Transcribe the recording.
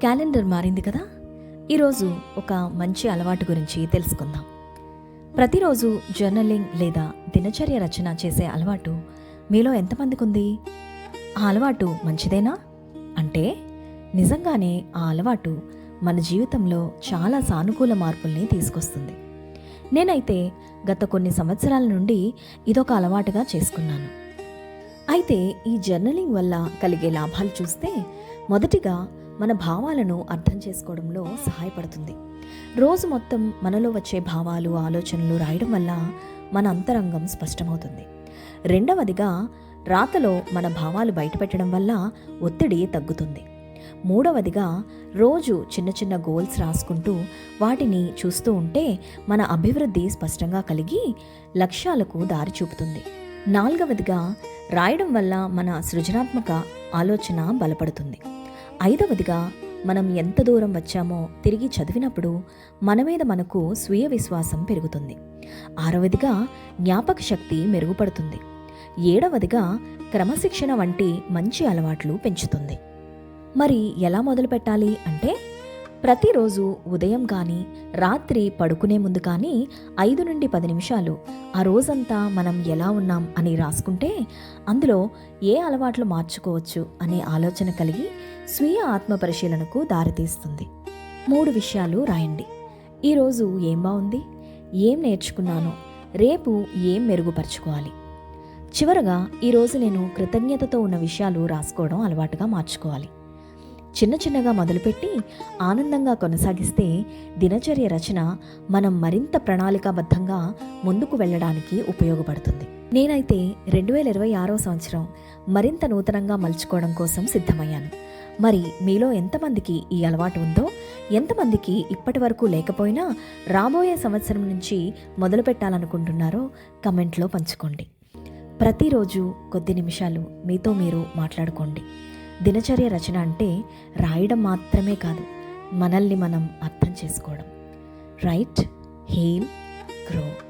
Calendar మారింది కదా? ఈరోజు ఒక మంచి అలవాటు గురించి తెలుసుకుందాం. ప్రతిరోజు జర్నలింగ్ లేదా దినచర్య రచన చేసే అలవాటు మీలో ఎంతమందికి ఉంది ఆ అలవాటు మంచిదేనా? అంటే నిజంగానే ఆ అలవాటు మన జీవితంలో చాలా సానుకూల మార్పుల్ని తీసుకొస్తుంది. నేనైతే గత కొన్ని సంవత్సరాల నుండి ఇదొక అలవాటుగా చేసుకున్నాను. అయితే ఈ జర్నలింగ్ వల్ల కలిగే లాభాలు చూస్తే మొదటిగా మన భావాలను అర్థం చేసుకోవడంలో సహాయపడుతుంది. రోజు మొత్తం మనలో వచ్చే భావాలు ఆలోచనలు రాయడం వల్ల మన అంతరంగం స్పష్టమవుతుంది. రెండవదిగా రాతలో మన భావాలు బయటపెట్టడం వల్ల ఒత్తిడి తగ్గుతుంది. మూడవదిగా రోజు చిన్న చిన్న గోల్స్ రాసుకుంటూ వాటిని చూస్తూ ఉంటే మన అభివృద్ధి స్పష్టంగా కలిగి లక్ష్యాలకు దారి చూపుతుంది. నాలుగవదిగా రాయడం వల్ల మన సృజనాత్మక ఆలోచన బలపడుతుంది. ఐదవదిగా మనం ఎంత దూరం వచ్చామో తిరిగి చదివినప్పుడు మన మీద మనకు స్వీయ విశ్వాసం పెరుగుతుంది. ఆరవదిగా జ్ఞాపక శక్తి మెరుగుపడుతుంది. ఏడవదిగా క్రమశిక్షణ వంటి మంచి అలవాట్లు పెంచుతుంది. మరి ఎలా మొదలు పెట్టాలి అంటే ప్రతిరోజు ఉదయం కానీ రాత్రి పడుకునే ముందు కానీ ఐదు నుండి పది నిమిషాలు ఆ రోజంతా మనం ఎలా ఉన్నాం అని రాసుకుంటే అందులో ఏ అలవాట్లు మార్చుకోవచ్చు అనే ఆలోచన కలిగి స్వీయ ఆత్మ పరిశీలనకు దారితీస్తుంది. మూడు విషయాలు రాయండి. ఈరోజు ఏం బాగుంది ఏం నేర్చుకున్నాను? రేపు ఏం మెరుగుపరుచుకోవాలి? చివరగా ఈరోజు నేను కృతజ్ఞతతో ఉన్న విషయాలు రాసుకోవడం అలవాటుగా మార్చుకోవాలి. చిన్న చిన్నగా మొదలుపెట్టి ఆనందంగా కొనసాగిస్తే దినచర్య రచన మనం మరింత ప్రణాళికాబద్ధంగా ముందుకు వెళ్ళడానికి ఉపయోగపడుతుంది. నేనైతే రెండు వేల ఇరవై ఆరో సంవత్సరం మరింత నూతనంగా మలుచుకోవడం కోసం సిద్ధమయ్యాను. మరి మీలో ఎంతమందికి ఈ అలవాటు ఉందో ఎంతమందికి ఇప్పటి వరకు లేకపోయినా రాబోయే సంవత్సరం నుంచి మొదలు పెట్టాలనుకుంటున్నారో కమెంట్లో పంచుకోండి. ప్రతిరోజు కొద్ది నిమిషాలు మీతో మీరు మాట్లాడుకోండి. దినచర్య రచన అంటే రాయడం మాత్రమే కాదు మనల్ని మనం అర్థం చేసుకోవడం. Right heal grow.